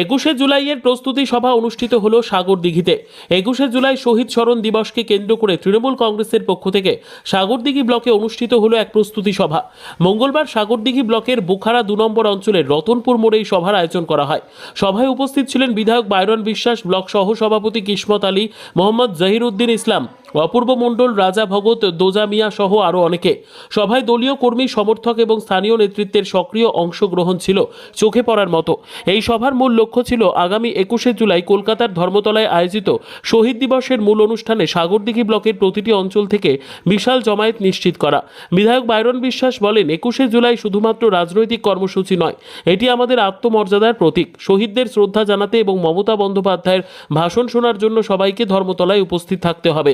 একুশে জুলাইয়ের প্রস্তুতি সভা অনুষ্ঠিত হলো সাগরদিঘিতে একুশে জুলাই শহীদ স্মরণ দিবসকে কেন্দ্র করে তৃণমূল কংগ্রেসের পক্ষ থেকে সাগরদিঘি ব্লকে অনুষ্ঠিত হলো এক প্রস্তুতি সভা। মঙ্গলবার সাগরদিঘি ব্লকের বুখারা দু নম্বর অঞ্চলের রতনপুর মোড়ে এই সভার আয়োজন করা হয়। সভায় উপস্থিত ছিলেন বিধায়ক বাইরন বিশ্বাস, ব্লক সহ সভাপতি কিসমত আলী, মোহাম্মদ জহির উদ্দিন ইসলাম অপূর্ব মণ্ডল, রাজা ভগত, দোজা মিয়া সহ আরও অনেকে। সভায় দলীয় কর্মী, সমর্থক এবং স্থানীয় নেতৃত্বের সক্রিয় অংশগ্রহণ ছিল চোখে পড়ার মতো। এই সভার মূল লক্ষ্য ছিল আগামী একুশে জুলাই কলকাতার ধর্মতলায় আয়োজিত শহীদ দিবসের মূল অনুষ্ঠানে সাগরদিঘি ব্লকের প্রতিটি অঞ্চল থেকে বিশাল জমায়েত নিশ্চিত করা। বিধায়ক বাইরন বিশ্বাস বলেন, একুশে জুলাই শুধুমাত্র রাজনৈতিক কর্মসূচি নয়, এটি আমাদের আত্মমর্যাদার প্রতীক। শহীদদের শ্রদ্ধা জানাতে এবং মমতা বন্দ্যোপাধ্যায়ের ভাষণ শোনার জন্য সবাইকে ধর্মতলায় উপস্থিত থাকতে হবে।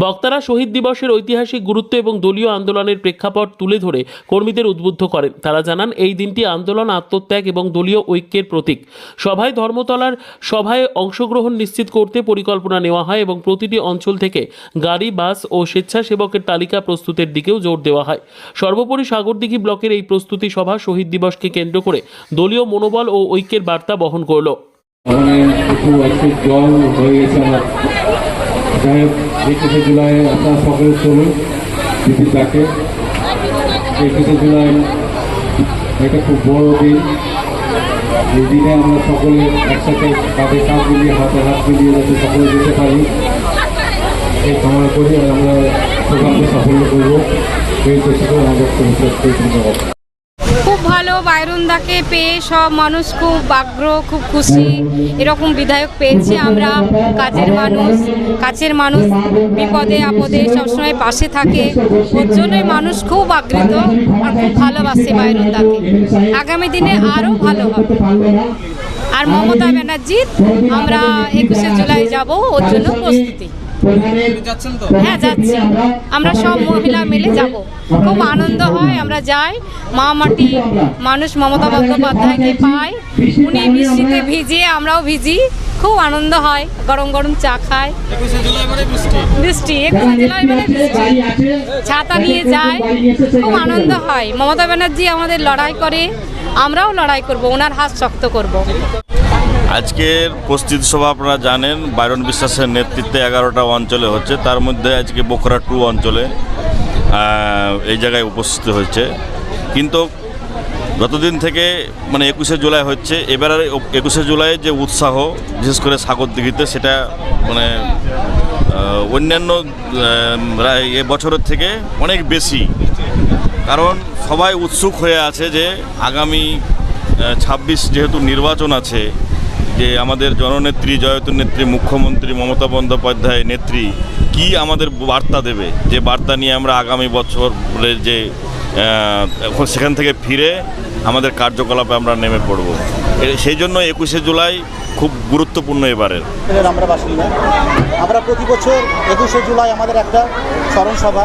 বক্তারা শহীদ দিবসের ঐতিহাসিক গুরুত্ব এবং দলীয় আন্দোলনের প্রেক্ষাপট তুলে ধরে কর্মীদের উদ্বুদ্ধ করেন। তারা জানান, এই দিনটি আন্দোলন, আত্মত্যাগ এবং দলীয় ঐক্যের প্রতীক। সভায় ধর্মতলার সভায় অংশগ্রহণ নিশ্চিত করতে পরিকল্পনা নেওয়া হয় এবং প্রতিটি অঞ্চল থেকে গাড়ি, বাস ও স্বেচ্ছাসেবকের তালিকা প্রস্তুতের দিকেও জোর দেওয়া হয়। সর্বোপরি সাগরদিঘি ব্লকের এই প্রস্তুতি সভা শহীদ দিবসকে কেন্দ্র করে দলীয় মনোবল ও ঐক্যের বার্তা বহন করল। যাই হোক একুশে জুলাই আপনার সকলে চলুন, দিদি তাকে। একুশে জুলাই এটা খুব বড় দিন। এই দিনে আমরা সকলে একসাথে কাঁধে কাঁধ মিলিয়ে, হাতে হাত মিলিয়ে যাতে সকলে যেতে পারি। এই কামনা করি, আর আমরা প্রোগ্রামকে সাফল্য করব। এই চেষ্টা আমাদের ধন্যবাদ ভালো বাইরুনদাকে পেয়ে সব মানুষ খুব আগ্রহ, খুব খুশি। এরকম বিধায়ক পেয়েছি আমরা। কাজের মানুষ, কাছের মানুষ বিপদে, আপদে সবসময় পাশে থাকে। ওর জন্যই মানুষ খুব আগ্রহীত আর খুব ভালোবাসে বাইরুনদাকে আগামী দিনে আরও ভালো হবে। আর মমতা ব্যানার্জির আমরা একুশে জুলাই যাব ওর জন্য প্রস্তুতি। হ্যাঁ যাচ্ছি। আমরা সব মহিলা মিলে যাব। খুব আনন্দ হয় আমরা যাই। মা মাটি মানুষ মমতা বন্দ্যোপাধ্যায়কে পায়। উনি বৃষ্টিতে ভিজিয়ে আমরাও ভিজি। খুব আনন্দ হয় গরম গরম চা খায়। বৃষ্টি। একুশে জুলাই মানে বৃষ্টি। ছাতা নিয়ে যায়। খুব আনন্দ হয়। মমতা ব্যানার্জি আমাদের লড়াই করে। আমরাও লড়াই করব ওনার হাত শক্ত করব। আজকের প্রস্তুতি সভা আপনারা জানেন, বাইরন বিশ্বাসের নেতৃত্বে এগারোটা অঞ্চলে হচ্ছে। তার মধ্যে আজকে বোখরা টু অঞ্চলে এই জায়গায় উপস্থিত হয়েছে। কিন্তু গতদিন থেকে মানে একুশে জুলাই হচ্ছে, এবার একুশে জুলাই যে উৎসাহ, বিশেষ করে সাগরদিঘিতে সেটা মানে অন্যান্য এ বছরের থেকে অনেক বেশি। কারণ সবাই উৎসুক হয়ে আছে যে আগামী ছাব্বিশ যেহেতু নির্বাচন আছে যে আমাদের জননেত্রী জয়তুন নেত্রী মুখ্যমন্ত্রী মমতা বন্দ্যোপাধ্যায় নেত্রী কি আমাদের বার্তা দেবে? যে বার্তা নিয়ে আমরা আগামী বছরের যে সেখান থেকে ফিরে আমাদের কার্যকলাপে আমরা নেমে পড়ব। সেই জন্য একুশে জুলাই খুব গুরুত্বপূর্ণ এবারের। আমরা বাসিন্দা। আমরা প্রতি বছর একুশে জুলাই আমাদের একটা স্মরণ সভা।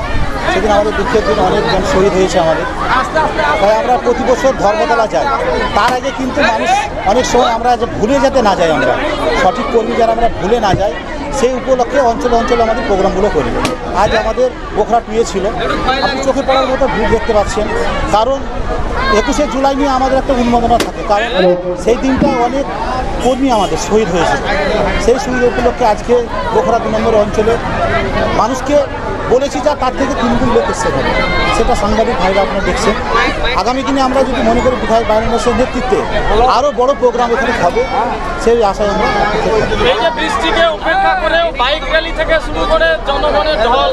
সেদিন আমাদের দুঃখের দিন অনেকজন শহীদ হয়েছে আমাদের। তাই আমরা প্রতি বছর ধর্মতলা যাই। তার আগে কিন্তু মানুষ অনেক সময় আমরা ভুলে যেতে না যাই আমরা। সঠিক কর্মী যারা আমরা ভুলে না যাই, সেই উপলক্ষে অঞ্চলে অঞ্চলে আমাদের প্রোগ্রামগুলো করি। আজ আমাদের বোখরা টুয়ে ছিল। আপনি চোখে পড়ার মতো ভিড় দেখতে পাচ্ছেন। কারণ একুশে জুলাই নিয়ে আমাদের একটা উন্মাদনা থাকে। কারণ সেই দিনটা অনেক কর্মী আমাদের শহীদ হয়েছে। সেই শহীদ উপলক্ষে আজকে বোখরা দু নম্বর অঞ্চলে মানুষকে বলেছি যা তার থেকে তিনগুণ লোক এসছে। সেটা সাংবাদিক ভাইরা আপনারা দেখছেন। আগামী দিনে আমরা যদি মনে করি বিধায়ক বাইরের নেতৃত্বে আরও বড় প্রোগ্রাম এখানে হবে, সেই আশায় আমরা বৃষ্টিকে উপেক্ষা করে বাইক র্যালি থেকে শুরু করে জনগণের ঢল।